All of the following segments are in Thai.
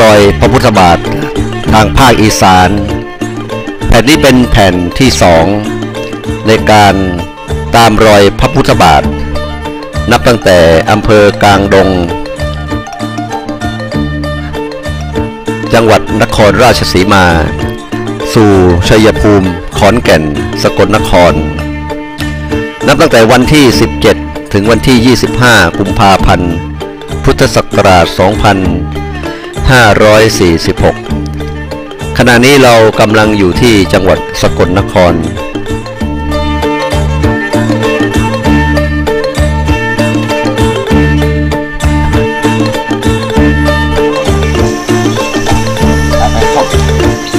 รอยพระพุทธบาททางภาคอีสาน แผ่นนี้เป็นแผ่นที่สองในการตามรอยพระพุทธบาท นับตั้งแต่อำเภอกลางดง จังหวัดนครราชสีมา สู่ชัยภูมิ ขอนแก่น สกลนคร นับตั้งแต่วันที่ 17 ถึงวันที่ 25 กุมภาพันธ์ พุทธศักราช 2546 ขณะนี้เรากำลังอยู่ที่จังหวัดสกลนคร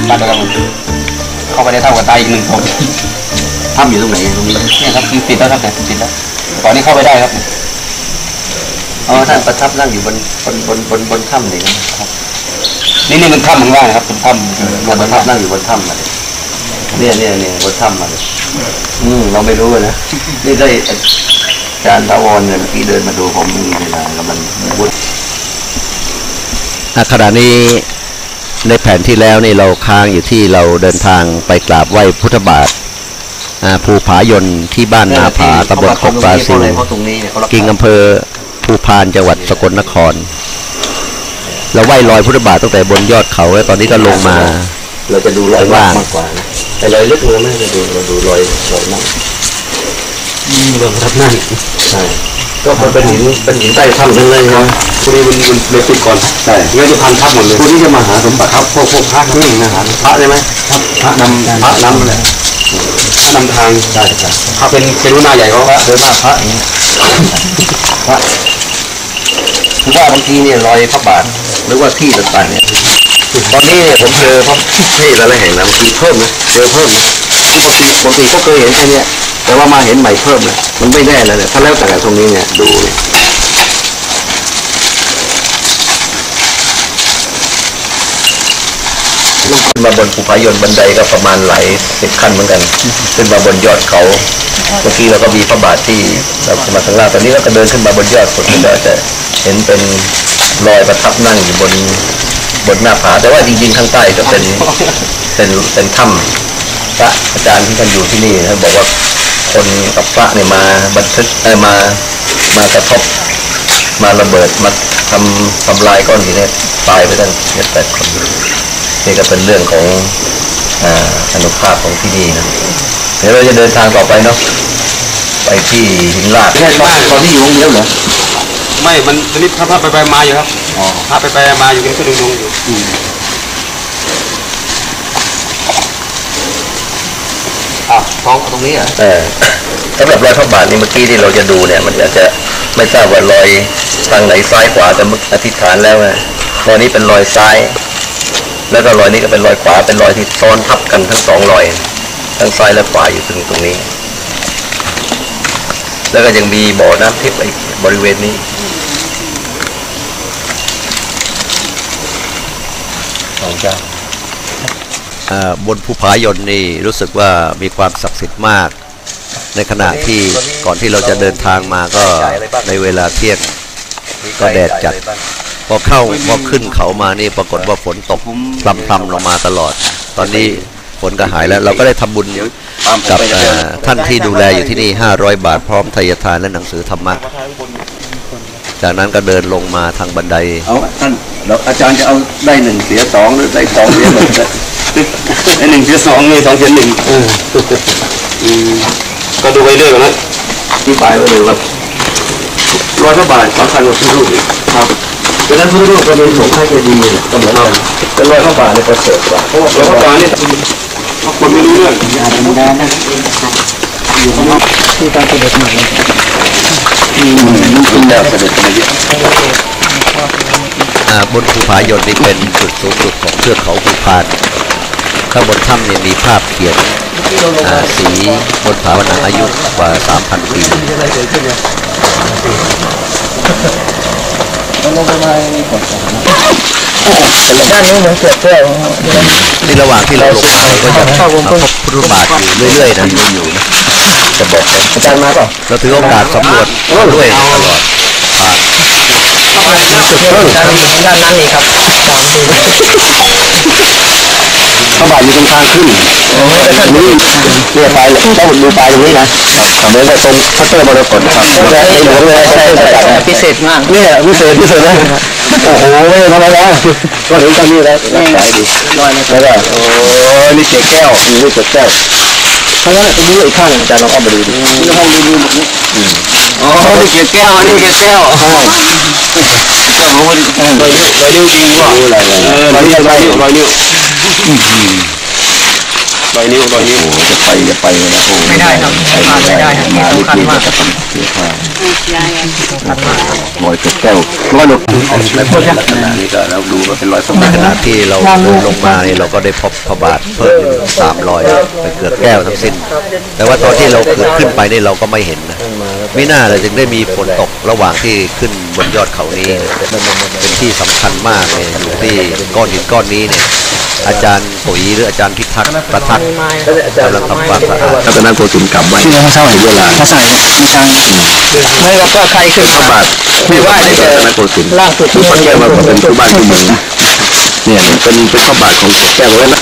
บ้านเราเข้าไปได้เท่ากับตายอีกหนึ่งคนถ้ำอยู่ตรงไหนตรงนี้เนี่ยครับติดแล้วครับเนี่ยติดแล้วก่อนนี้เข้าไปได้ครับอ๋อท่านประทับนั่งอยู่บนบนบนบนบนถ้ำเลยนะครับ นี่นี่มันถ้ำข้างล่างนะครับเป็นถ้ำท่านประทับนั่งอยู่บนถ้ำมาเลยเนี่ยเนี่ยเนี่ยบนถ้ำมาเลยอืมเราไม่รู้นะนี่ได้อาจารย์ทาวรเนี่ยเมื่อกี้เดินมาดูผมมีเวลากำลังบุญขณะนี้ในแผนที่แล้วนี่เราค้างอยู่ที่เราเดินทางไปกราบไหว้พุทธบาทอ่าภูผายนที่บ้านนาผาตำบลกกปราซิลกิ่งอำเภอภูพานจังหวัดสกลนคร เราไหว้ลอยพุทธบาทตั้งแต่บนยอดเขาแล้วตอนนี้ก็ลงมา เราจะดูรอยข้างล่างมากกว่านะแต่รอยลึกเราไม่ได้ดูเราดูรอยรอยมากเรื่องทับนั่นใช่ก็มันเป็นหินเป็นหินใต้ถ้ำทั้งนั้นนะพอดีมันมันเลยติดก่อนใช่งั้นจะพันทับหมดเลยผู้ที่จะมาหาสมบัติครับพวกพวกพระนี่นะครับพระใช่ไหมครับพระนำพระนำเลยถ้านำทางใช่ใช่ถ้าเป็นเป็นรุ่นหน้าใหญ่เขาพระโดยมากพระอย่างนี้พระคือว่าบางทีเนี่ยรอยพระบาท หรือว่าที่ต่างๆเนี่ยตอนนี้เนี่ยผมเจอพระที่หลายๆแห่งนะบางทีเพิ่มนะเจอเพิ่มนะที่ปกติปกติก็เคยเห็นแค่เนี้ยแต่ว่ามาเห็นใหม่เพิ่มนะมันไม่แน่เลยเนี่ยถ้าแล้วแต่ตรงนี้เนี่ยดูเนี่ยขึ้นมาบนภูผายนบันไดก็ประมาณหลายสิบขั้นเหมือนกัน ขึ้นมาบนยอดเขา เมื่อกี้เราก็มีพระบาทที่เราขึ้นมาข้างล่างตอนนี้เราก็เดินขึ้นมาบนยอดสุดก็จะเห็นเป็น รอยประทับนั่งอยู่บนบนหน้าผาแต่ว่าจริงๆข้างใต้จะเป็นเป็นเป็นถ้ำพระอาจารย์ที่ท่านอยู่ที่นี่ท่านบอกว่าคนกับพระเนี่ยมาบันทึกเออมามากระทบมาระเบิดมาทำทำลายก้อนหินเนี่ยตายไปตั้งเจ็ดแปดคนนี่ก็เป็นเรื่องของอนุภาพของที่นี่นะเดี๋ยวเราจะเดินทางต่อไปเนาะไปที่หินลาดแค่ตอนตอนที่อยู่องเดียวเหรอ ไม่มันตอนนี้พระพระไปไปมาอยู่ครับพระไปไปมาอยู่กันขึ้นลงๆอยู่อ้าวท้องตรงนี้อะเออสำหรับรอยพระบาทนี่เมื่อกี้ที่เราจะดูเนี่ย มันอาจจะไม่ทราบว่ารอยทางไหนซ้ายขวาแต่เมื่ออธิษฐานแล้วนะรอยนี้เป็นรอยซ้าย แล้วก็รอยนี้ก็เป็นรอยขวาเป็นรอยที่ซ้อนทับกันทั้งสองรอยทั้งซ้ายและขวาอยู่ตรงตรงนี้ แล้วก็ยังมีบ่อน้ำทิพย์อีกบริเวณนี้ สองเจ้าอ่าบนภูผายนนี่รู้สึกว่ามีความศักดิ์สิทธิ์มาก ในขณะที่ก่อนที่เราจะเดินทางมาก็ในเวลาเที่ยงก็แดดจัด พอเข้าพอขึ้นเขามานี่ปรากฏว่าฝนตกพรำๆลงมาตลอด ตอนนี้ฝนก็หายแล้ว เราก็ได้ทำบุญกับเอ่อท่านที่ดูแลอยู่ที่นี่ 500 บาทพร้อมทายทานและหนังสือธรรมะ จากนั้นก็เดินลงมาทางบันได เอาท่านเราอาจารย์จะเอาได้หนึ่งเสียสองหรือได้สองเสียหนึ่งไอ้หนึ่งเสียสองเลยสองเสียหนึ่งก็ดูไปเรื่อยกว่านั้นที่ปลายก็เลยว่าร้อยพระบาทสำคัญกว่าทุกรูปอีกครับดังนั้นทุกรูปก็เป็นสงฆ์ให้เจดีย์เนี่ยก็เหมือนกันแต่ร้อยพระบาทเนี่ยประเสริฐกว่าเพราะว่าแล้วพระบาทนี่คนไม่รู้เรื่องคุณดา วเสด็จมาเยอะอ่าบนภูผายนนี่เป็นจุดสูงสุดของเทือกเขาภูพานข้างบนถ้ำเนี่ยมีภาพเขียนอ่าสีบนผาผนังอายุกว่า 3,000 ปีด้านนี้เหมือนเกิดเพื่อนี่ระหว่างที่เราลงไปก็จะมาพบพุทธบาทอยู่เรื่อยๆนะอยู่นะ จะบอกเลยอาจารย์มาเปล่าเราถือโอกาสสำรวจด้วยตลอดผ่านจุดเพิ่มด้านนั้นนี่ครับพระบาทอยู่ตรงทางขึ้นนี่เนี่ยปลายต้องดูปลายตรงนี้นะเหมือนกับตรงพัตเตอร์มรกตครับแต่ในหลวงเลยใช่ใช่พิเศษมากเนี่ยพิเศษพิเศษนะโอ้โหไม่ธรรมดาก็ถึงตอนนี้แล้วรักษาดีแล้วก็โอ้นี่เกศแก้วนี่เกศแก้ว เพราะงั้นตรงนี้อีกข้างหนึ่งอาจารย์ลองเอามาดูดินี่ห้องดูดูหมดนี่อ๋อนี่เกศแก้วอันนี้เกศแก้วใช่ก็รู้ว่าลอยนิ้วลอยนิ้วจริงว่ะเออลอยนิ้วลอยนิ้วลอยนิ้ว รอยนิ้วรอยนิ้วโอ้จะไปจะไปเลยนะโอ้ไม่ได้ครับมาไม่ได้ครับมาสำคัญมากจะต้องเสียค่าลอยเกศแก้วร้อยหนุกลักษณะนี้ก็เราดูว่าเป็นรอยสมในบัติขณะที่เราเดินลงมาเนี่ยเราก็ได้พบพระบาทเพิ่มอยู่สามรอยเป็นเกลือกแก้วทั้งสิ้น แต่ว่าตอนที่เราเกิดขึ้นไปนี่เราก็ไม่เห็นนะไม่น่าเลยจึงได้มีฝนตกระหว่างที่ขึ้นบนยอดเขานี้เป็นที่สำคัญมากเลยอยู่ที่ก้อนหินก้อนนี้เนี่ย อาจารย์ปุ๋ยหรืออาจารย์พิทักษ์ประทักษ์กำลังทำความสะอาดรัตนโกสินกลับไว้ที่เขาเช่าให้เวลาเขาใส่ไม่ช่ไม่แล้วก็ใครขึ้นพระบาทไม่ไหวรัตนโกสินล่าสุดที่ปัจจุบันก็เป็นคู่บ้านคู่เมืองนเนี่ยเป็นเป็นพระบาทของเกศแก้วไว้นะ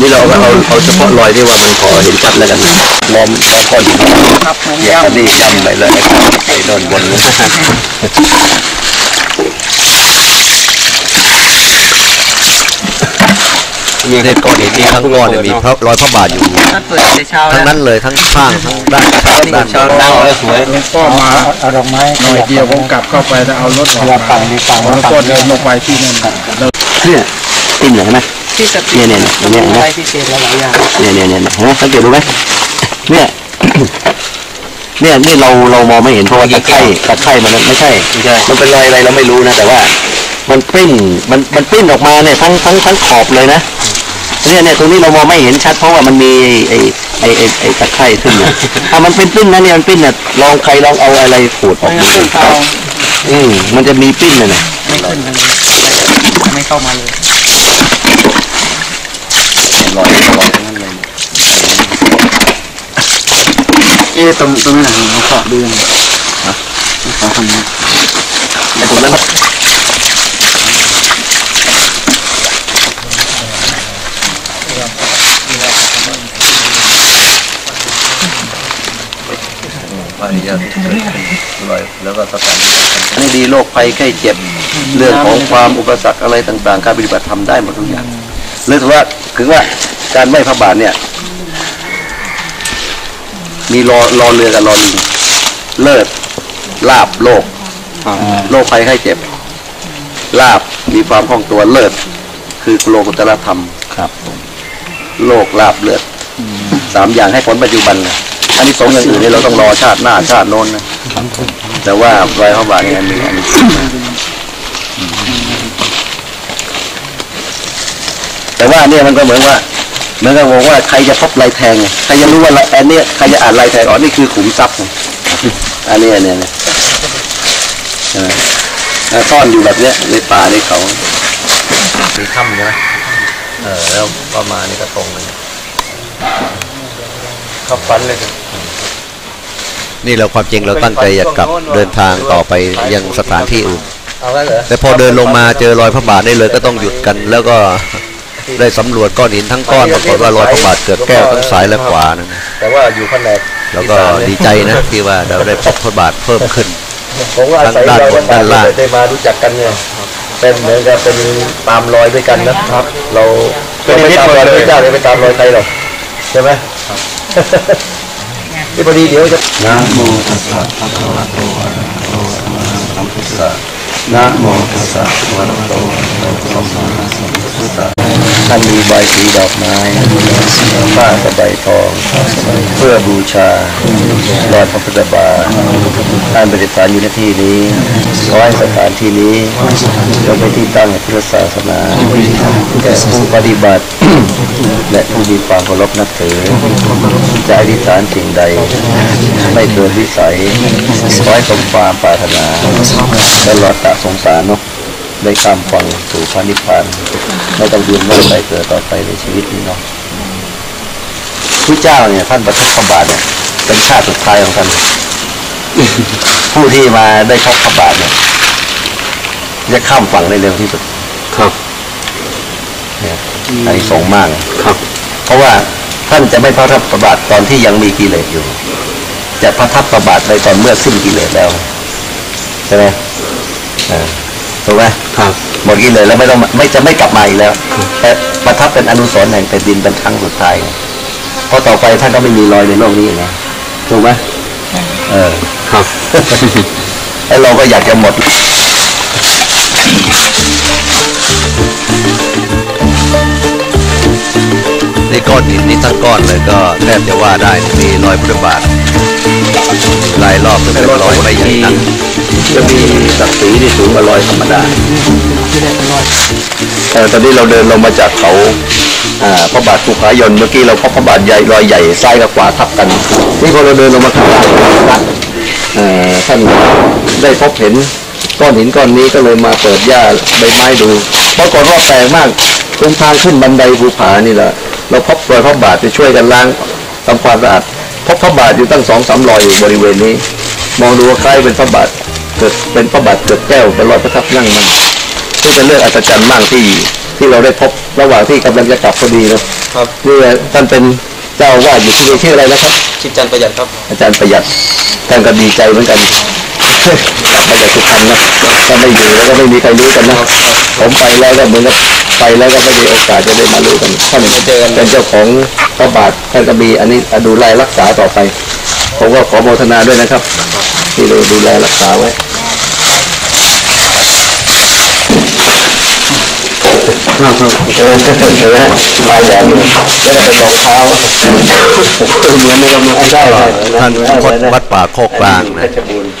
นี่เราเอาเอาเฉพาะรอยที่ว่ามันพอเห็นชัดแล้วกันนะล้อมล้อมก้อนหินครับย่าย้ำนี่ย้ำไปเลยนะครับไปโดนบนเลย ในก้อนหินนี้ทั้งก้อนเนี่ยมีพระรอยพระบาทอยู่ท่านเปิดแต่เช้าทั้งแล้วนั้นเลยทั้งข้างทั้งด้านข้างด้านบนดังเลยสวยก็มาเอาดอกไม้หน่อยเดียวผมกลับเข้าไปแล้วเอารถออกมาปั่นดีปั่นแล้วก็เดินลงไปที่นั่นเนี่ยติ้มเลยเห็นไหมที่สติเนี่ยเนี่ยเนี่ยเนี่ยอะไรพิเศษหลายๆอย่างเนี่ยเนี่ยเนี่ยเห็นไหมสังเกตดูไหมเนี่ยเนี่ยนี่เราเรามองไม่เห็นเพราะว่าตะไคร่ตะไคร่มันไม่ใช่มันเป็นรอยอะไรเราไม่รู้นะ แต่ว่า มันปริ้นมันมันปริ้นออกมาเนี่ยทั้งทั้งทั้งขอบเลยนะ เนี่ยเนี่ยตรงนี้เรามองไม่เห็นชัดเพราะว่ามันมีไอ้ไอ้ไอ้ไอ้ตะไคร่ขึ้นเนี่ยถ้ามันเป็นปริ้นนะเนี่ยมันปริ้นเนี่ยลองใครลองเอาอะไรขูดออกไม่ดูขึ้นเขาอืมมันจะมีปริ้นน่ะนะไม่ขึ้นเลยไม่เข้ามาเลยรอยรอยทั้งนั้นเลยเอ๊ะตรงตรงนั้นเราขอดูหน่อยขอทำนะไอ้ต รงนั้นอันนี้แล้วก็สถานอันนี้ดีโรคภัยไข้เจ็บ เรื่องของความอุปสรรคอะไรต่าง ๆ การปฏิบัติทำได้หมดทุกอย่างเรื่องว่าถึงว่าการไหว้พระบาทเนี่ย มีรอรอเรือกับรอลิงเลิศลาบโลกโรคภัยไข้เจ็บ ลาบมีความคล่องตัวเลิศคือโลกุตรธรรมครับโลกลาบเลิศสามอย่างให้ผลปัจจุบันเลย อันนี้สองอย่างอื่นเนี่ยเราต้องรอชาติหน้าชาติโน้นนะแต่ว่าไว้พระบาทเนี่ยมีอันนี้แต่ว่าเนี่ยมันก็เหมือนว่าเหมือนกับบอกว่าใครจะพบลายแทงไงใครจะรู้ว่าลายอันเนี้ยใครจะอ่านลายแทงอ๋อนี่คือขุมทรัพย์อันนี้อันเนี้ยเนี่ยซ่อนอยู่แบบเนี้ยในป่าในเขามีถ้ำใช่ไหมเออแล้วประมาณนี้ก็ตรงเลย ขับฟันเลยนี่เราความจริงเราตั้งใจจะกลับเดินทางต่อไปยังสถานที่อื่นเอาแล้วเหรอแต่พอเดินลงมาเจอรอยพระบาทได้เลยก็ต้องหยุดกัน แล้วก็ได้สำรวจก้อนหินทั้งก้อนปรากฏว่ารอยพระบาทเกิดแก้วทั้งซ้ายและขวานะแต่ว่าอยู่แผนกแล้วก็ดีใจนะที่ว่าเราได้พบพระบาทเพิ่มขึ้นผมว่าอาศัยด้านเราบนด้านล่างได้มารู้จักกันเนี่ยเป็นเหมือนกับเป็นตามรอยด้วยกันนะครับ เราเราไม่ตามรอยพระเจ้าเลยไม่ตามรอยใครหรอกใช่ไหม ที่พอดีเดี๋ยวจะนะโมตัสสะภะคะวะโตอะระหะโตสัมมาสัมพุทธัสสะ นะโมตัสสะภะคะวะโตอะระหะโตสัมมาสัมพุทธะท่านมีใบสีดอกไม้ผ้ากับใบทอง เพื่อบูชารอยพระพุทธบาทท่านปฏิฐานอยู่ในที่นี้ขอให้สถานที่นี้จงเป็นที่ตั้งแห่งพุทธศาสนาแก่ผู้ปฏิบัติ และผู้มีความเคารพนับถือจะอธิษฐานสิ่งใด ไม่เกินวิสัยขอให้สมความปรารถนาตลอดตาสงสารเนาะได้ข้ามฟังสู่พระนิพพานไม่ต้องเวียนว่ายไปเกิดต่อไปในชีวิตนี้เนาะพระเจ้าเนี่ยท่านประทับพระบาทเนี่ย เป็นชาติสุดท้ายของท่านผู้ที่มาได้พบพระบาทเนี่ยจะข้ามฝั่งได้เร็วที่สุด ครับอันนี้สงส์มากครับ เพราะว่าท่านจะไม่ประทับประบาทตอนที่ยังมีกิเลสอยู่ จะประทับประบาทในตอนเมื่อสิ้นกิเลสแล้วใช่ไหมอ่า ถูกไหมครับหมดกิเลสแล้วไม่ต้องไม่จะไม่กลับมาอีกแล้วแต่ประทับเป็นอนุสรณ์แห่งแผ่นดินเป็นครั้งสุดท้ายเพราะต่อไปท่านก็ไม่มีรอยในโลกนี้นะถูกไหมเออครับไอ้เราก็อยากจะหมดนี่ก้อนหินนี่ทั้งก้อนเลยก็แทบจะว่าได้มีรอยพุทธบาทหลายรอบเป็นรอยไม่ใหญ่นัก จะมีศักดิ์ศรีที่สูงกว่ารอยธรรมดาเออตอนนี้เราเดินลงมาจากเขาอ่าพระบาทภูผายนเมื่อกี้เราพบพระบาทใหญ่รอยใหญ่ซ้ายกับขวาทับกันนี่พอเราเดินลงมาข้างล่างท่านได้พบเห็นก้อนหินก้อนนี้ก็เลยมาเปิดหญ้าใบไม้ดูปรากฏว่าแปลกมากตรงทางขึ้นบันไดภูผานี่แหละเราพบรอยพระบาทไปช่วยกันล้างทำความสะอาดพบพระบาทอยู่ตั้งสองสามรอยอยู่บริเวณนี้ มองดูว่าใคล้ายเป็นพระบาท กิดเป็นพระบาทเกิดแก้วเป็นรอยประทับนั่งมันนี่เป็นเรื่องอัศจรรย์มากที่ที่เราได้พบระหว่างที่กำลังจะกลับพอดีนะครับนี่ท่านเป็นเจ้าอาวาดอยู่ที่นี่ชื่ออะไรนะครับชิดจันประหยัดครับ อาจารย์ประหยัดท่านก็ดีใจเหมือนกันมาจากสุพรรณนะถ้าไม่อยู่แล้วก็ไม่มีใครรู้กันนะผมไปแล้วก็เหมือนกับไปแล้วก็ไม่มีโอกาสจะได้มารู้กันท่านเป็นเจ้าของพระบาทท่านก็มีอันนี้ดูแลรักษาต่อไป ผมก็ขอโมทนาด้วยนะครับ ที่เราดูแลรักษาไว้ ครับครับ เออเห็นไหมาแดงอยู่แล้วก็เป็นรองเท้าเหมือนในกำลังได้ท่านคดวัดป่าโคกกลางนะเพชรบูรณ์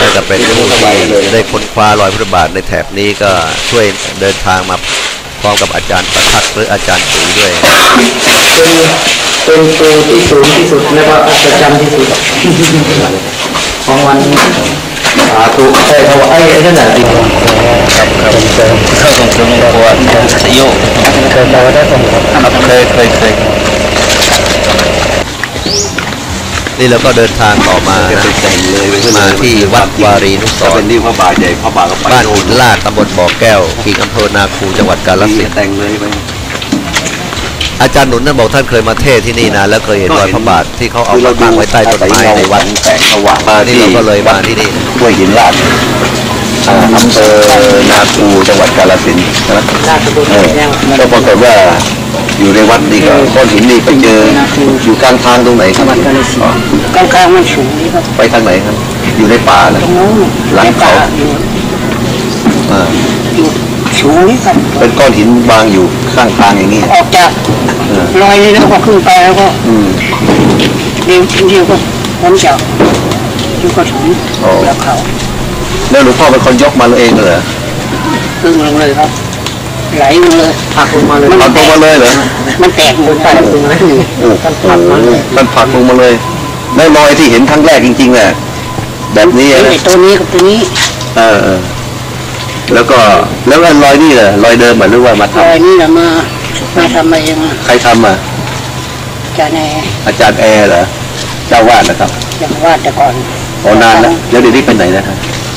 น่าจะเป็นผู้ที่ได้ค้นคว้ารอยพุทธบาทในแถบนี้ก็ช่วยเดินทางมาพร้อมกับอาจารย์ประทัดหรืออาจารย์ปุ๋ยด้วยเป็นครูที่สูงที่สุดและก็อัศจรรย์ที่สุดของวันนี้ สาธุใช่เขาว่าไอ้ไอ้นั่นน่ะที่ครับครับเข้าส่งเสริมครอบครัวสยโยเคยเราได้ส่งครับเคยเคยเคยนี่เราก็เดินทางต่อมานะมาที่วัดวารีนุสก็รเป็นที่พระบาทใหญ่พระบาทก็ไปบ้านหินลาดตำบลบ่อแก้วกิ่อำเภอนาคูจังหวัดกาฬสินธุ์แต่งเลยไป อาจารย์หนุนท่านบอกท่านเคยมาเทศที่นี่นะแล้วเคยเห็นรอยพระบาทที่เขาเอามาตั้งไว้ใต้ต้นไม้ในวัดแสงสว่างมานี่ที่เราก็เลยมาที่นี่ห้วยหินลาดอ่าอำเภอนาคูจังหวัดกาฬสินธุ์นะราชบุตรเออแล้วก็ปรากฏว่าอยู่ในวัดนี่ก็ก้อนหินนี่ไปเจออยู่กลางทางตรงไหนครับกาฬสินธุ์กลางๆมันสูงนี่ครับไปทางไหนครับ อยู่ในป่านะตรงโน้นหลังเขา ในป่อยู่อ่าอยู่สูงนี่ครับเป็นก้อนหินวางอยู่ข้างทางอย่างนี้ออกจากรอยนี้แล้วก็ขึ้นไปแล้วก็อืมเดี๋ยวเดี๋ยวก็พ้นจากอยู่ก็ถึงอ๋อแล้วเขาแล้วหลวงพ่อเป็นคนยกมาเองเหรอขึ้นลงเลยครับ ไหลลงเลยผักลงมาเลยผลักลงมาเลยเหรอมันแตกลงไปลงเลยโอ้โหมันผลักลงมาเลยแล้วรอยที่เห็นครั้งแรกจริงๆเนี่ยแบบนี้ไอ้นะตัวนี้กับตัวนี้ เออเออ แล้วก็แล้วอันรอยนี่เหรอรอยเดิมเหมือนหรือว่ามาทรอยนี่แหละมามาทำมาเองอะำใครทำอะจานแอร์อาจารย์แอร์เหรอเจ้าวาดนะครับอย่างว่าแต่ก่อนอ๋อนานแล้วแล้วเดี๋ยวนี้ไปไหนนะครับ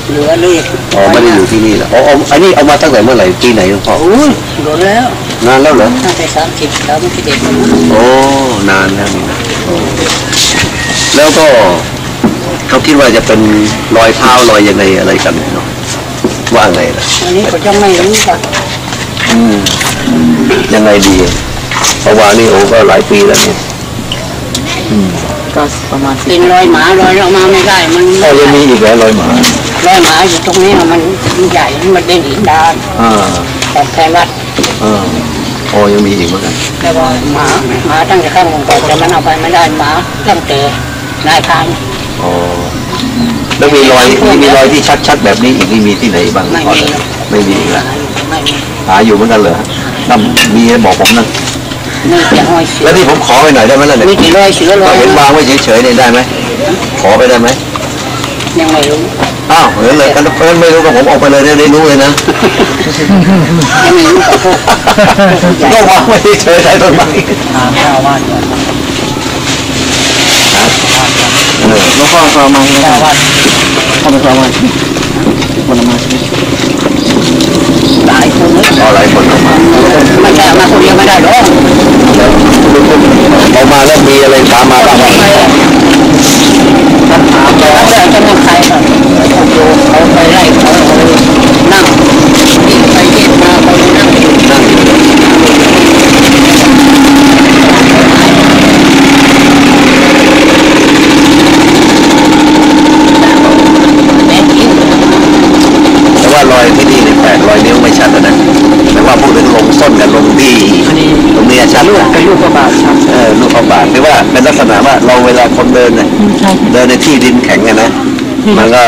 เหลือเลขอ๋อไม่ได้อยู่ที่นี่แล้วอ๋ออ๋ออันนี้เอามาตั้งแต่เมื่อไหร่ปีไหนหลวงพ่อโอ้ยหลุดแล้วนานแล้วเหรอน่าจะสามสิบสามสิบเอ็ดโอ้นานแล้วนี่นะโอ้แล้วก็เขาคิดว่าจะเป็นรอยเท้ารอยยังไงอะไรกันเนาะ ว่าไงล่ะอันนี้ก็ยังไม่รู้ค่ะอืมยังไงดีเพราะว่านี่โอ้ก็หลายปีแล้วเนี่ยก็ประมาณเป็นรอยหมารอยออกมาไม่ได้มันอ๋อยังมีอีกแล้วรอยหมารอยหมาอยู่ตรงนี้น่ะมันมันใหญ่มันเป็นหินดานอ่าของแทนวัดอ่าอ๋อยังมีอีกเหมือนกันแต่ว่าหมาหมาตั้งแต่ข้างบนก่อนแต่มันเอาไปไม่ได้หมาตั้งแต่นายพรานอ๋อ แล้วมีรอยมีรอยที่ชัดๆแบบนี้อีกนี่มีที่ไหนบ้างไม่มีไม่มีอีกแล้วไม่มีหาอยู่เหมือนกันเหรอถ้ามีให้บอกผมนะนี่จะห้อยเสือแล้วที่ผมขอไปหน่อยได้ไหมล่ะเนี่ยมีกี่รอยเสือรอเรายเห็นวางไว้เฉยๆเนี่ยได้ไหมขอไปได้ไหมยังไม่รู้อ้าวเห็นเลยกันเพื่อนไม่รู้ก็ผมออกไปเลยได้ได้รู้เลยนะยังไม่รู้กับพวกผู้ใหญ่ก็วางไว้เฉยๆใช้ต้นไม้หาเจ้าวาดก่อน เออหลวงพ่อประมาณเจ้าวาดพ่อเป็นประมาณคนมาหลายคนเลยหลายคนมาไม่ใช่มาคนเดียวไม่ได้หรอกออกมาแล้วมีอะไรตามมาบ้างไหมแต่แล้วแต่จะนั่งใครก่อนเขาไปไล่เขานั่งไปเยิงมาไปนั่งนั่ง ว่ารอยที่นี่เนี่ยแปดรอยนิ้วไม่ชัดแล้วนะแต่ว่าพูดถึงลงส้นกับลงที่อันนี้ตรงนี้ชัดลูกเป็นลูกพระบาทครับเออลูกเขาบาทหรือว่าเป็นลักษณะว่าเราเวลาคนเดินเนี่ยใช่เดินในที่ดินแข็งอะนะมันก็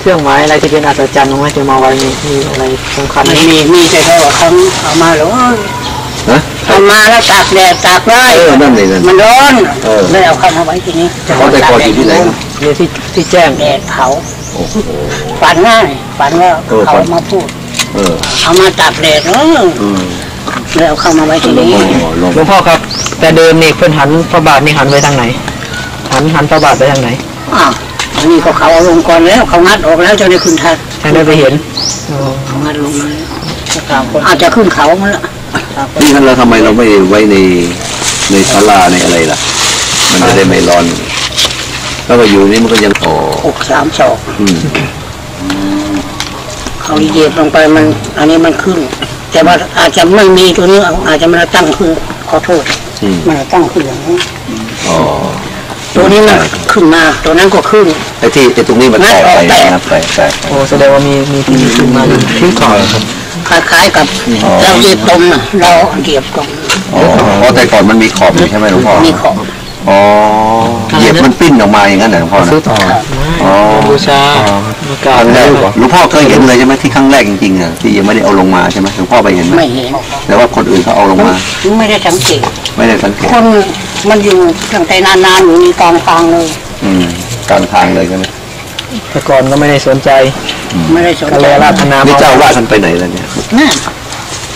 เครื่องหมายอะไรที่เป็นอัศจรรย์ของมันจะมาไว้นี่มีอะไรสำคัญไหมไม่มีมีแต่เขาว่าเขาเอามาหรอนะเอามาแล้วตากแดดตากได้เออนั่นเลยนั่นมันร้อนเออเลยเอาเข้ามาไว้ที่นี้เขาแต่ก่อนอยู่ที่ไหนครับมีที่ที่แจ้งแดดเผา ฝันง่ายฝันว่าเออเขาฝัน มาพูดเออเอามาตากแดดเอออืมเลยเอาเข้ามาไว้ที่นี้โอ้โหลงหลวงพ่อครับ แต่เดิมนี่เพื่อนหันพระบาทนี่หันไปทางไหน หันหันพระบาทไปทางไหนอ้าวอันนี้ก็เขาเอาลงก่อนแล้วเขางัดออกแล้วจะได้ขึ้นทันทางได้ไปเห็นเขางัดลงมาแล้วอาจจะขึ้นเขามันละนี่งั้นเราทำไมเราไม่ไว้ในในศาลาในอะไรล่ะ มันจะได้ไม่ร้อน แล้วก็อยู่นี่มันก็ยังโอ้หกสามศอกอืมเขาเหยียบลงไปมัน อันนี้มันขึ้น แต่ว่าอาจจะไม่มีตัวนี้อาจจะไมันตั้งขึ้นขอโทษอืมมันตั้งขึ้นอย่างนี้อ๋อตัวนี้มันขึ้นมา ตัวนั้นก็ขึ้น ไอ้ที่ไอ้ตรงนี้มันต่อไปนะครับแปลกแปลกโอ้แสดงว่ามีมีที่ขึ้นมาอยู่ที่ก่อนครับคล้ายๆกับเราเหยียบตมน่ะเราเหยียบตม อ๋ออ๋อแต่ก่อนมันมีขอบอยู่ใช่ไหมหลวงพ่อมีของ อ๋อเหยียบมันปิ้นออกมาอย่างนั้นเหรอหลวงพ่อนะซื้อต่ออ๋อบูชาโอกาคสรั้งแรได้กหลวงพ่อเคยเห็นเลยใช่ไหมที่ครั้งแรกจริงๆอะที่ยังไม่ได้เอาลงมาใช่ไหมหลวงพ่อไปเห็นไหมไม่เห็นแต่ว่าคนอื่นเขาเอาลงมา ไม่ได้สังเกตไม่ได้สังเกตคนมันอยู่ตั้งแต่นานๆอยู่ในกองฟางเลย อืมกลางทางเลยใช่ไหมแต่ก่อนก็ไม่ได้สนใจ ไม่ได้สนก็ใจเลยราธนานี่มาเจ้าว่าท่านไปไหนแล้วเนี่ยนั่น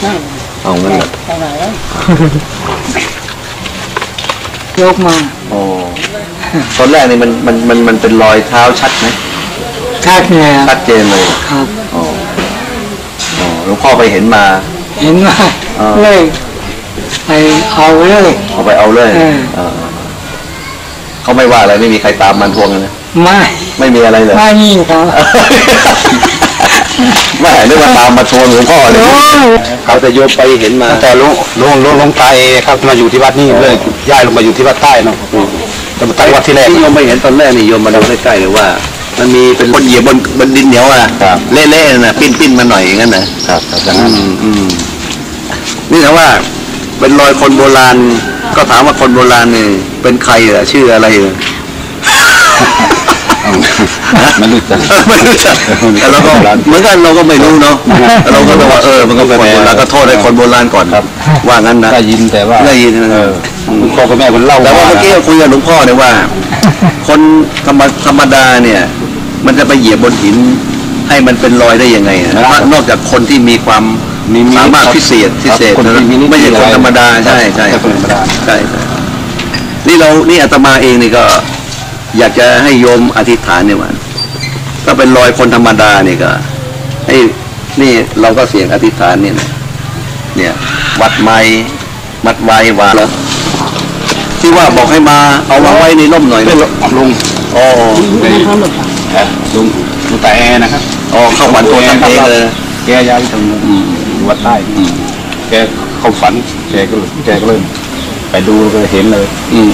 นั่นเอางั้นเหรอไปไหนแล้ว ยกมาโอ้ตอนแรกนี่มันมันมันมันเป็นรอยเท้าชัดไหมคาดไงชัดเจนเลยครับอ๋ออ๋อหลวงพ่อไปเห็นมา เห็นว่าอ่าเลยไปเอาเลยเอาไปเอาเลยเออเออเขาไม่ว่าอะไรไม่มีใครตามมันทวงเลยนะไม่ไม่มีอะไรเลยไม่ยิ่งเขา ไม่นึกว่าตามมาทวงหลวงพ่อเลยเขาแต่โยมไปเห็นมาแต่หลวงหลวงหลวงหลวงตายครับมาอยู่ที่วัดนี่เลยย้ายลงมาอยู่ที่วัดใต้เนาะจะมาตั้งวัดที่แรกที่โยมไปเห็นตอนแรกนี่โยมมาดูใกล้ๆเลยว่า มันมีเป็นคนเหยียบบนบนดินเหนียวอะครับเละๆนะปิ้นปิ้นๆมาหน่อยอย่างนั้นนะครับครับอย่างอืนั้นมอืมนี่ถามว่า เป็นรอยคนโบราณ ก็ถามว่าคนโบราณนี่เป็นใครเหรอชื่ออะไรเหรอ มันรู้จักไม่รู้จักแต่เราก็เหมือนกันเราก็ไม่รู้เนาะเราก็ต้องว่าเออมันก็คนโบราณก็โทษให้คนโบราณก่อนครับว่างั้นนะได้ยินแต่ว่าได้ยินนะเออคุณพ่อกับแม่คนเล่าแต่ว่าเมื่อกี้เราคุยกับหลวงพ่อเนี่ยว่า คนธรรมธรรมดาเนี่ย มันจะไปเหยียบบนหิน ให้มันเป็นรอยได้ยังไงอะนอกจากคนที่มีความมีมีสามารถพิเศษพิเศษคนที่มีนิสัยไม่ใช่คนธรรมดาใช่ใช่ไม่ใช่คนธรรมดาใช่ใช่นี่เรานี่อาตมาเองนี่ก็ อยากจะให้โยมอธิษฐานเนี่ยว่าถ้าเป็นรอยคนธรรมดาเนี่ยก็ให้นี่เราก็เสียงอธิษฐานเนี่ยนะเนี่ยวัดไม้มัดไว้วางแล้วที่ว่าบอกให้มาเอามาไว้ในร่มหน่อยนะลุงอ๋อในลุงลุงแต่แอนะครับอ๋อเข้าฝันตัวท่านเองเลยนะแกย้ายไปทางวัดใต้แกเข้าฝันแกก็เลยแกก็เลยไปดูก็เห็นเลย อืม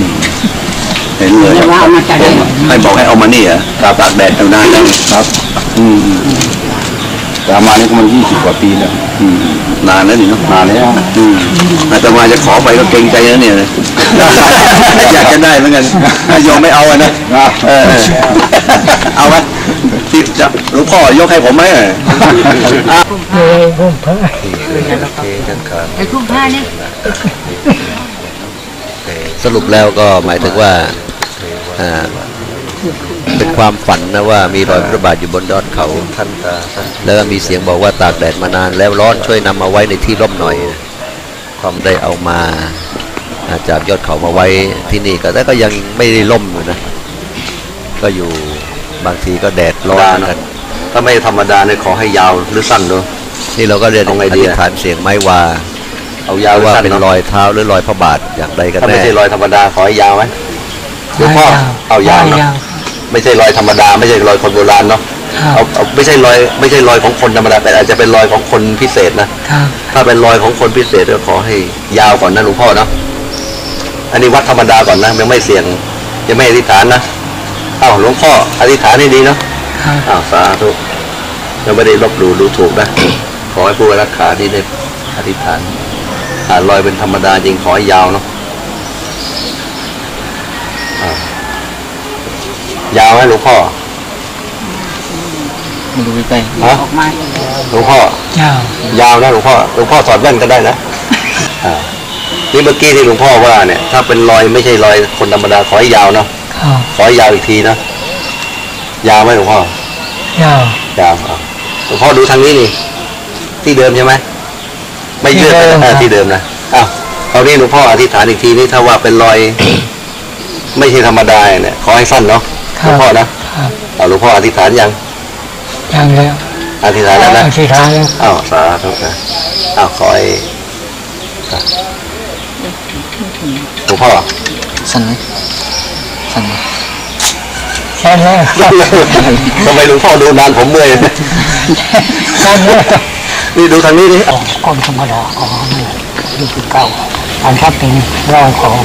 เห็นเลยเรียกว่าเอามาจากไหนให้บอกให้เอามานี่เหรอตาตากแดดเอานานแล้วครับ อืมแต่เอามานี่ก็มันยี่สิบกว่าปีแล้วอืมนานแล้วนี่เนาะนานแล้วอืมอาตมาจะขอไปก็เกรงใจนะเนี่ยนะอยากจะได้เหมือนกันถ้าโยมไม่เอาอะนะเออเอาไหมที่จะหลวงพ่อยกให้ผมไหมอะไอ้คุ้มผ้านี่สรุปแล้วก็หมายถึงว่าอ่า เป็นความฝันนะว่ามีรอยพระบาทอยู่บนยอดเขาท่านตาท่านแล้วก็มีเสียงบอกว่าตากแดดมานานแล้วร้อนช่วยนำมาไว้ในที่ร่มหน่อย ความได้เอามาอ่าจากยอดเขามาไว้ที่นี่ก็แต่ก็ยังไม่ได้ร่มอยู่นะ ก็อยู่บางทีก็แดดร้อนเหมือนกันถ้าไม่ธรรมดาเนี่ยขอให้ยาวหรือสั้นเนาะนี่เราก็เรียนเอาอไงดีธิอะษฐานเสียงไม้วาเอายาวหรือว่าสั้นเป็นเนาะรอยเท้าหรือรอยพระบาทอย่างใดกันถ้าแน่ไม่ใช่รอยธรรมดาขอให้ยาวไหม หลวงพ่อเอายาวเนาะไม่ใช่รอยธรรมดา ไม่ใช่รอยคนโบราณเนาะเอาเอาไม่ใช่รอยไม่ใช่รอยของคนธรรมดาแต่อาจจะเป็นรอยของคนพิเศษนะครับถ้าเป็นรอยของคนพิเศษก็ขอให้ยาวก่อนนะหลวงพ่อเนาะอันนี้วัดธรรมดาก่อนนะยังไม่เสี่ยงยังไม่อธิษฐานนะอ้าวหลวงพ่ออธิษฐานให้ดีเนาะครับอ้าวสาธุยังไม่ได้ลบหลู่ดูถูกนะขอให้ผู้รักษาที่ได้อธิษฐานอ่ารอยเป็นธรรมดาจริงขอให้ยาวเนาะอ่า ยาวไหมหลวงพ่อมาดูใกล้ฮะออกมาหลวงพ่อเจ้ายาวนะหลวงพ่อหลวงพ่อสอดแว่นก็ได้นะอ่านี่เมื่อกี้ที่หลวงพ่อว่าเนี่ย ถ้าเป็นรอยไม่ใช่รอยคนธรรมดาขอให้ยาวเนาะครับขอให้ยาวอีกทีนะยาวไหมหลวงพ่อยาวยาวอะหลวงพ่อดูทางนี้นี่ที่เดิมใช่ไหมไม่เยืดไปนะเออที่เดิมนะอ้าวคราวนี้หลวงพ่ออธิษฐานอีกทีนี่ถ้าว่าเป็นรอย ไม่ใช่ธรรมดาเนี่ยขอให้สั้นเนาะหลวงพ่อนะครับเอาหลวงพ่ออธิษฐานยังยังแล้วอธิษฐานแล้วนะอธิษฐานแล้วอ้าวสาธุนะอ้าวขอให้หลวงพ่อสั่นไหมสั่นไหมใช่แล้วทำไมหลวงพ่อดูนานผมเมื่อยใช่แล้วนี่ดูทางนี้ดิของคนธรรมดาของนี่นี่คือเก่าอันถ้าเป็นรอยของ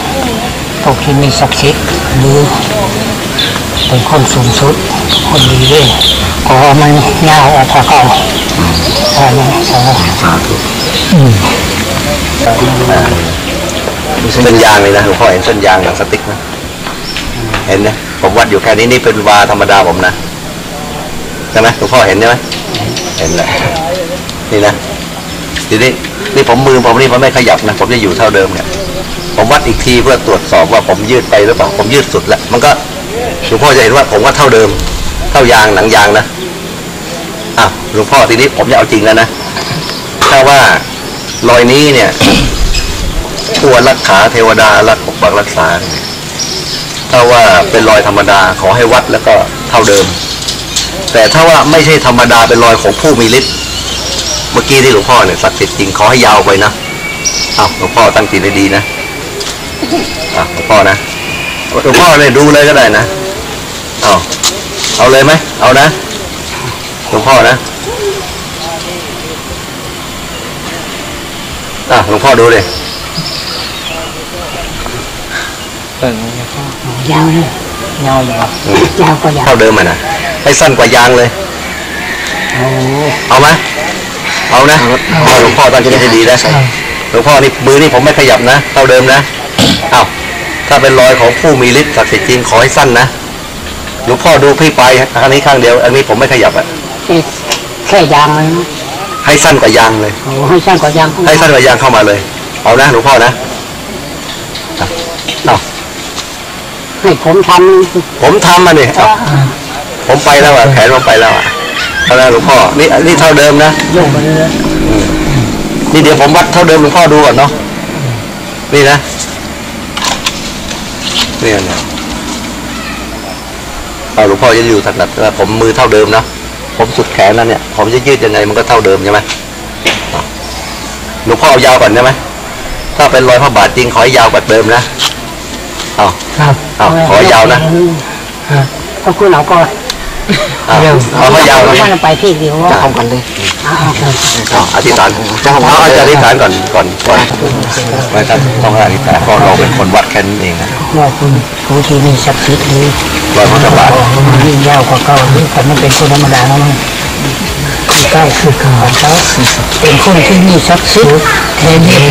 พวกที่มีศักดิ์สิทธิ์หรือเป็นคนสูงสุด คนดีเลยขอมันยาวออกจากเก่าอะไรนะสาธุเส้นยางเลยนะหลวงพ่อเห็นเส้นยางหนังสติ๊กไหมเห็นนะผมวัดอยู่แค่นี้นี่เป็นวาธรรมดาผมนะใช่ไหมหลวงพ่อเห็นใช่ไหมเห็นแหละนี่นะทีนี้นี่ผมมือผมนี่มันไม่ขยับนะผมจะอยู่เท่าเดิมเนี่ย ผมวัดอีกทีเพื่อตรวจสอบว่าผมยืดไปหรือเปล่าผมยืดสุดแล้วมันก็หลวงพ่อจะเห็นว่าผมว่าเท่าเดิมเท่ายางหนังยางนะอะหลวงพ่อทีนี้ผมจะเอาจริงแล้วนะถ้าว่ารอยนี้เนี่ยตัวรักขาเทวดารักปกปักรักษา ถ้าว่าเป็นรอยธรรมดาขอให้วัดแล้วก็เท่าเดิม แต่ถ้าว่าไม่ใช่ธรรมดาเป็นรอยของผู้มีฤทธิ์เมื่อกี้ที่หลวงพ่อเนี่ยศักดิ์สิทธิ์จริงขอให้ยาวไปนะอ้าวหลวงพ่อตั้งจิตให้ดีนะ อ้าวหลวงพ่อนะหลวงพ่อเนี่ยดูเลยก็ได้นะ เอาเอาเลยไหม เอานะหลวงพ่อนะอะหลวงพ่อดูเลยยาวเลยยาวอยู่ยาวก็ยาวเท่าเดิมอะนะให้สั้นกว่ายางเลยโอ้เอาไหมเอานะเอาหลวงพ่อตั้งใจให้ดีนะหลวงพ่อนี่มือนี่ผมไม่ขยับนะ เท่าเดิมนะเอาถ้าเป็นรอยของผู้มีฤทธิ์ศักดิ์สิทธิ์จริงขอให้สั้นนะหลวงพ่อดูพี่ไปอันนี้ข้างเดียว อันนี้ผมไม่ขยับอะแค่ยางเลยนะให้สั้นกว่ายางเลยโอ้ให้สั้นกว่ายางให้สั้นกว่ายางเข้ามาเลย เอานะหลวงพ่อนะเอาให้ผมทผมทำมาเนี่ยเอาผมไปแล้วอะแขนผมไปแล้วอะเอาละหลวงพ่อนี่นี่เท่าเดิมนะำโยกไปเลยนี่เดี๋ยวผมวัดเท่าเดิมหลวงพ่อดูก่อนเนาะนี่นะ นี่นะเอาหลวงพ่อจะอยู่ถนัดว่าผมมือเท่าเดิมนะผมสุดแขนแล้วเนี่ย ผมจะยืดยังไงมันก็เท่าเดิมใช่ไหมหลวงพ่อเอายาวก่อนใช่ไหมถ้าเป็นรอยพระบาทจริงขอให้ยาวกว่าเดิมนะเอาครับเอาขอยาวนะขอบคุณเราก็เอา เอาให้ยาวนะไปที่เดียวพร้อมกันเลยเอาอธิษฐานเอาอาจารย์อธิษฐานก่อนก่อนก่อนไม่ต้องต้องอธิษฐานเพราะเราเป็นคนวัดแค่นั้นเองนะว่าคุณผู้ที่มีศักดิ์สิทธิ์หรือรอยพระบาทมันยิ่งยาวกว่าเก่าหรือคนมันเป็นคนธรรมดาแล้วมั้งคือเก้าคือขาเขาเป็นคนที่มีศักดิ์สิทธิ์แทนที่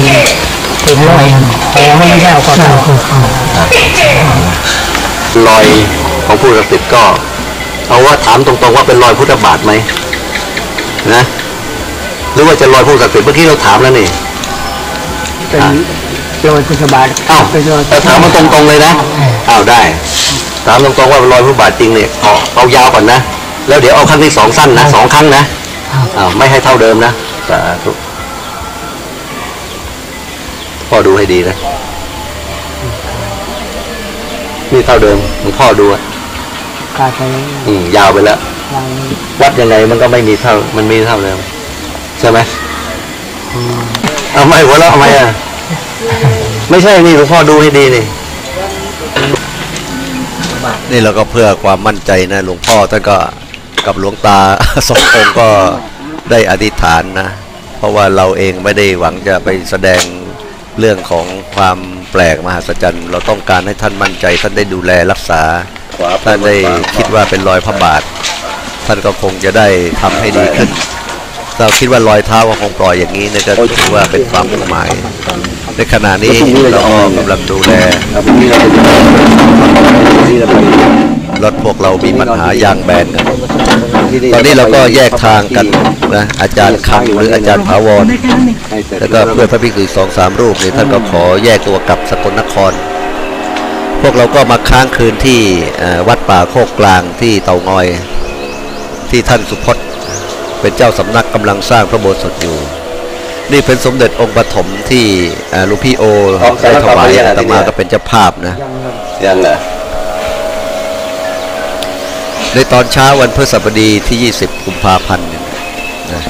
เป็นร้อยขอให้มันยาวกว่าเก่ารอยของผู้ศักดิ์สิทธิ์ก็ เอาว่าถามตรงๆว่าเป็นรอยพุทธบาทไหมนะหรือว่าจะรอยผู้ศักดิ์สิทธิ์เมื่อกี้เราถามแล้วนี่เป็นรอยพุทธบาทอ้าวเป็นรอยแต่ถามมาตรงๆเลยนะอ้าวได้ ถามตรงๆว่าเป็นรอยพุทธบาทจริงเนี่ยเอาเอายาวก่อนนะแล้วเดี๋ยวเอาครั้งที่สองสั้นนะสองครั้งนะอ้าวไม่ให้เท่าเดิมนะสาธุพ่อดูให้ดีนะนี่เท่าเดิมหลวงพ่อดูอะ กาใช้อืมยาวไปแล้วยอย่างนี้วัดยังไงมันก็ไม่มีเท่า มันมีเท่าเดิมใช่ไหมเอาไม่หัวเราะทำไมอะ ไม่ใช่นี่หลวงพ่อดูให้ดีนี่นี่เราก็เพื่อความมั่นใจนะหลวงพ่อท่านก็กับหลวงตาสององค์ก็ได้อธิษฐานนะ เพราะว่าเราเองไม่ได้หวังจะไปแสดงเรื่องของความแปลกมหัศจรรย์ เราต้องการให้ท่านมั่นใจท่านได้ดูแลรักษา ท่านได้คิดว่าเป็นรอยพระบาท ท่านก็คงจะได้ทำให้ดีขึ้นเราคิดว่ารอยเท้าก็คงปล่อยอย่างนี้นะก็ถือว่าเป็นความมุ่งหมาย ในขณะนี้เราก็กำลังดูแลรถพวกเรามีปัญหายางแบนกันตอนนี้เราก็แยกทางกันนะอาจารย์คำหรืออาจารย์ถาวรแล้วก็เพื่อนพระภิกษุสองสามรูปนี่ท่านก็ขอแยกตัวกลับสกลนคร พวกเราก็มาค้างคืนที่เอ่อวัดป่าโคกกลางที่เตางอยที่ท่านสุพจน์เป็นเจ้าสำนักกำลังสร้างพระโบสถอยู่ นี่เป็นสมเด็จองค์ปฐมที่เอ่อหลุงพี่โอได้ถวายอาตมาก็เป็นเจ้าภาพนะยังเหรอในตอนเช้าวันพฤหัสบดีที่ 20 กุมภาพันธ์เนี่ยนะ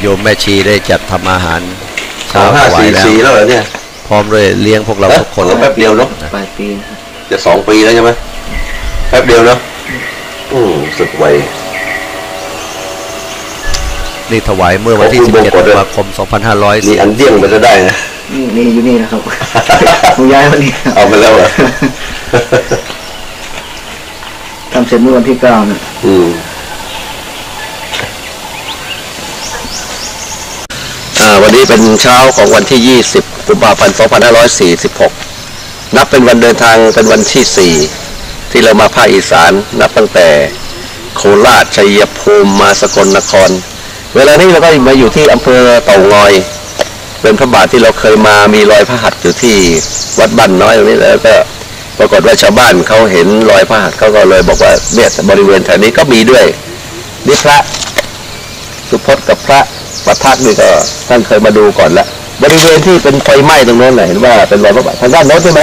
โยมแม่ชีได้จัดทำอาหารสาเช้ามห้าถวายสี่แล้วสี่แล้วเหรอเนี่ยพ ร้อมด้วยเลี้ยงพวกเราทุกคนเออแป๊บเดียวเนาะปลายปีจะสองปีแล้วใช่ไหมแป๊บเดียวเนาะอืมรู้สึกไวนี่ถวายเมื่อวันที่ขอบคุณ17บงกฎตุด้วยลาคมนี่อันเดี้ยงไปจะได้นะนี่นี่อยู่นี่นะครับผมย้ายมานี่เอาไปแล้วเหรอทำเสร็จเมื่อวันที่เก้าเนี่ยอืมอ่าวันนี้เป็นเช้าของวันที่ 20 กุมภาพันธ์2546 นับเป็นวันเดินทางเป็นวันที่ 4 ที่เรามาภาคอีสานนับตั้งแต่โคราชชัยภูมิมาสกลนคร เวลานี้เราก็มาอยู่ที่อำเภอเต่างอย เป็นพระบาทที่เราเคยมามีรอยพระหัตถ์อยู่ที่วัดบ้านน้อยตรงนี้แล้วก็ปรากฏว่าชาวบ้านเขาเห็นรอยพระหัตถ์เขาก็เลยบอกว่าเนี่ยบริเวณแถวนี้ก็มีด้วยนี่พระสุพจน์กับพระประทักนี่ก็ท่านเคยมาดูก่อนแล้ว บริเวณที่เป็นไฟไหม้ตรงนั้นเห็นว่าเป็นรอยพระบาททางด้านโน้นใช่ไหม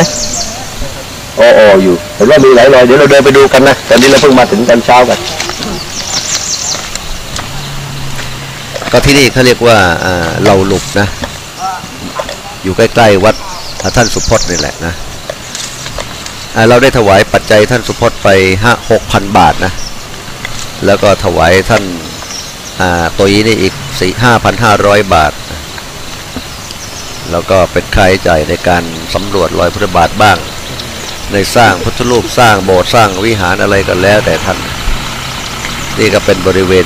อ๋อออยู่เห็นว่ามีหลายรอยเดี๋ยวเราเดินไปดูกันนะตอนนี้เราเพิ่งมาถึงตอนเช้ากัน ก็ที่นี่เขาเรียกว่าเราหลุบนะ อยู่ใกล้ๆวัดท่านสุพจน์นี่แหละนะเราได้ถวายปัจจัยท่านสุพจน์ไปห้าหกพันบาทนะ แล้วก็ถวายท่านตัวนี้นี่อีกสี่ห้าพันห้าร้อยบาทนะ แล้วก็เป็นค่าใช้จ่ายในการสำรวจรอยพุทธบาทบ้าง ในสร้างพุทธรูปสร้างโบสถ์สร้างวิหารอะไรก็แล้วแต่ท่านนี่ก็เป็นบริเวณ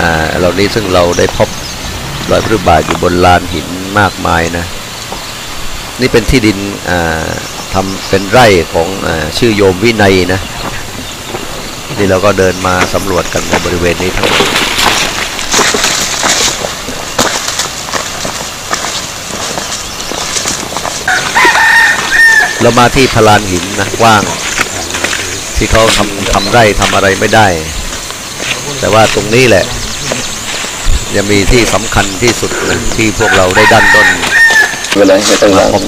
อ่าเหล่านี้ซึ่งเราได้พบรอยพระพุทธบาทอยู่บนลานหินมากมายนะ นี่เป็นที่ดินอ่าทำเป็นไร่ของอชื่อโยมวินัยนะนี่เราก็เดินมาสำรวจกันในบริเวณนี้ทั้งหมด เรามาที่พลานหินนะกว้าง ที่เขาทำทำไร่ทำอะไรไม่ได้ แต่ว่าตรงนี้แหละจะมีที่สำคัญที่สุดนะที่พวกเราได้ดันด้นเวลาไม่ต้องล้างผม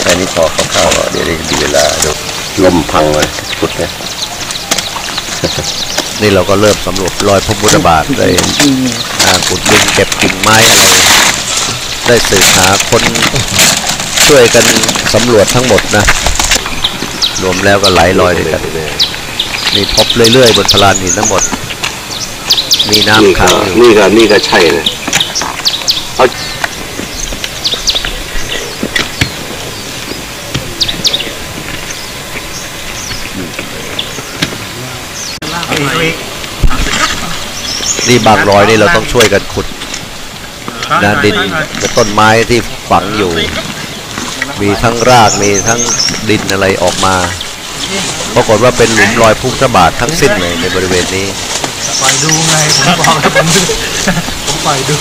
แค่นี้พอคร่าวๆเดี๋ยวได้ดีเวลาเดี๋ยวลมพังเลยพุดเลย นี่เราก็เริ่มสำรวจรอยพระพุทธบาทได้อ่าขุดดินเก็บกิ่งไม้อะไรได้สืบหาคนช่วยกันสำรวจทั้งหมดนะ รวมแล้วก็หลายรอยด้วยกันนี่พบเรื่อยๆบนพลานหินทั้งหมด มีนี่น้ำก็ขังอยู่นี่ก็นี่ก็ใช่เลยเอา นี่บางรอยนี่เราต้องช่วยกันขุดนะดินกับต้นไม้ที่ฝังอยู่ มีทั้งรากมีทั้งดินอะไรออกมาปรากฏว่าเป็นหลุมรอยพุทธบาททั้งสิ้นเลยในบริเวณนี้ปล่อยดูไงผมบอกแล้วผมดูผมปล่อยดู